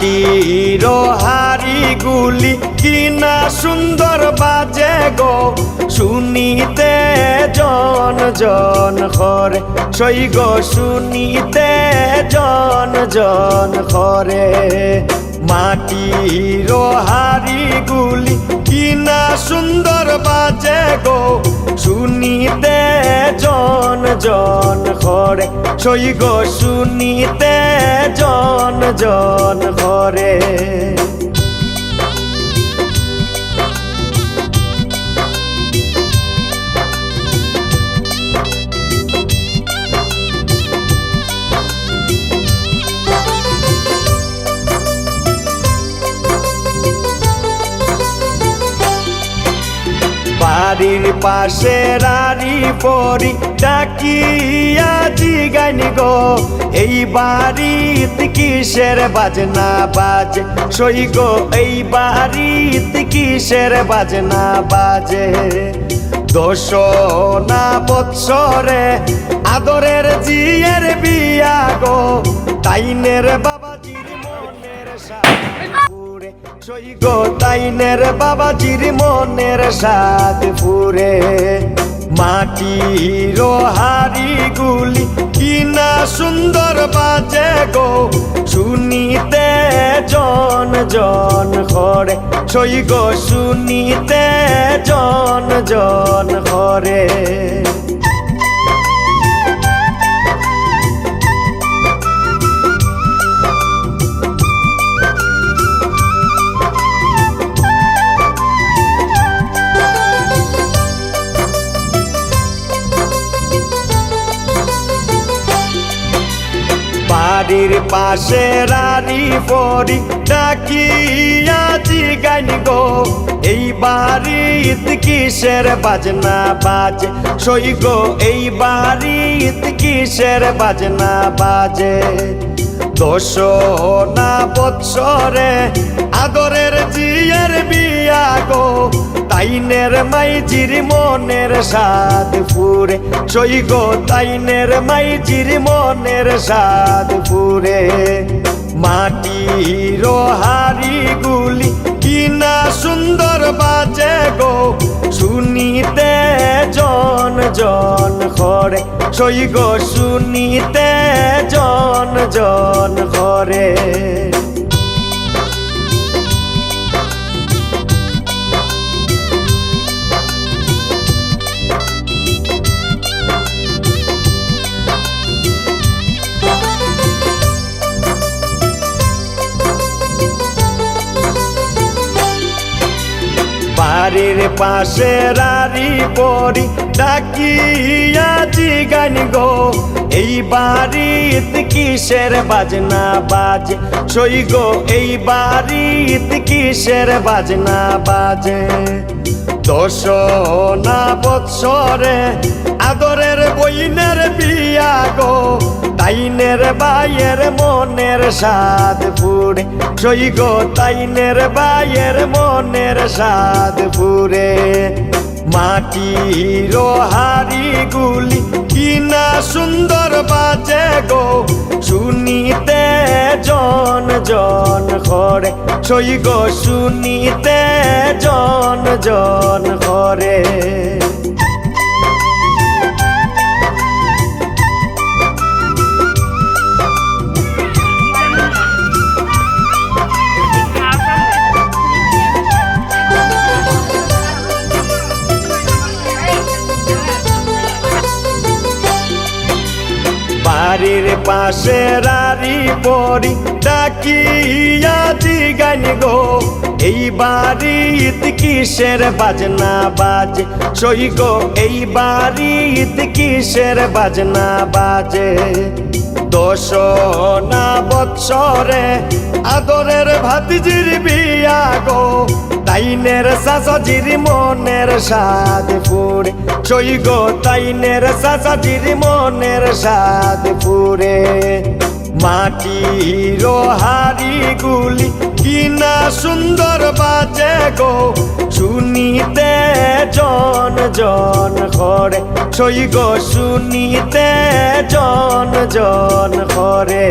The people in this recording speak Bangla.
মাটির হারি গুলি কিনা সুন্দর বাজে গো। শুনিতে জন জন খরে সই গো, শুনিতে জন জন খরে মাটির হারি গুলি কিনা সুন্দর বাজে গো, শুনিতে জন ঘরে সই গো শুনিতে জন জন খরে বাড়ির পাশে রারি পরি ডাকিয়া জিগানি গো। এই বাড়িত কিসের বাজনা বাজে? সই গো, এই বাড়িত কিসের বাজনা বাজে? দোষ না বৎসরে আদরের জিয়ের বিয়া গো। তাইনের বাবাজির তাইনের বাবাজির মনের সাদ পুরে মাটির হারি গুলি কিনা সুন্দর বাজে গো। শুনিতে জন জন খরে সই গো, শুনিতে জন জন খরে বাড়ির পাশে রানি পরি ডাকিয়া জিগানি গো। এই বাড়িত কিসের বাজনা বাজে? সই গো, এই বাড়িত কিসের বাজনা বাজে? দোষ না বৎসরে আদরের জিয়ের বিয়া গো। তাইনের মাইজির মনের সাদ ফুরে সই গো তাইনের মাইজির মনের সাদ ফুরে মাটির হারি গুলি কিনা সুন্দর বাজে গো। শুনিতে জন জন খরে সই গো শুনিতে জন জন খরে বাড়ির পাশে রারি পরি, ডাকিয়া জিগানি গো। এই বাড়িত কিসের বাজনা বাজে? সই গো, এই বাড়িত কিসের বাজনা বাজে? দশ না বৎসরে আদরের বইনের বিয়া গো। তাইনের বাইয়ের মনের সাদ ফুরে সই গো তাইনের বাইয়ের মনের সাদ ফুরে মাটির হারি গুলি কিনা সুন্দর বাজে গো। শুনিতে জন জন খরে সই গো শুনিতে জন জন খরে বাড়ির পাশে রারি পরি ডাকিয়া জিগানি গো। এই বাড়িত কিসের বাজনা বাজে? সই গো, এই বাড়িত কিসের বাজনা বাজে? দোষ না বৎসরে আদরের ভাতিজির বিয়া তাইনের সাসাজির মনের সাদ পুরে সই গো তাইনের সাসাজির মনের সাদ পুরে মাটির হারি গুলি কিনা সুন্দর বাজে গো। শুনিতে জন জন করে সই গো শুনিতে জন জন করে।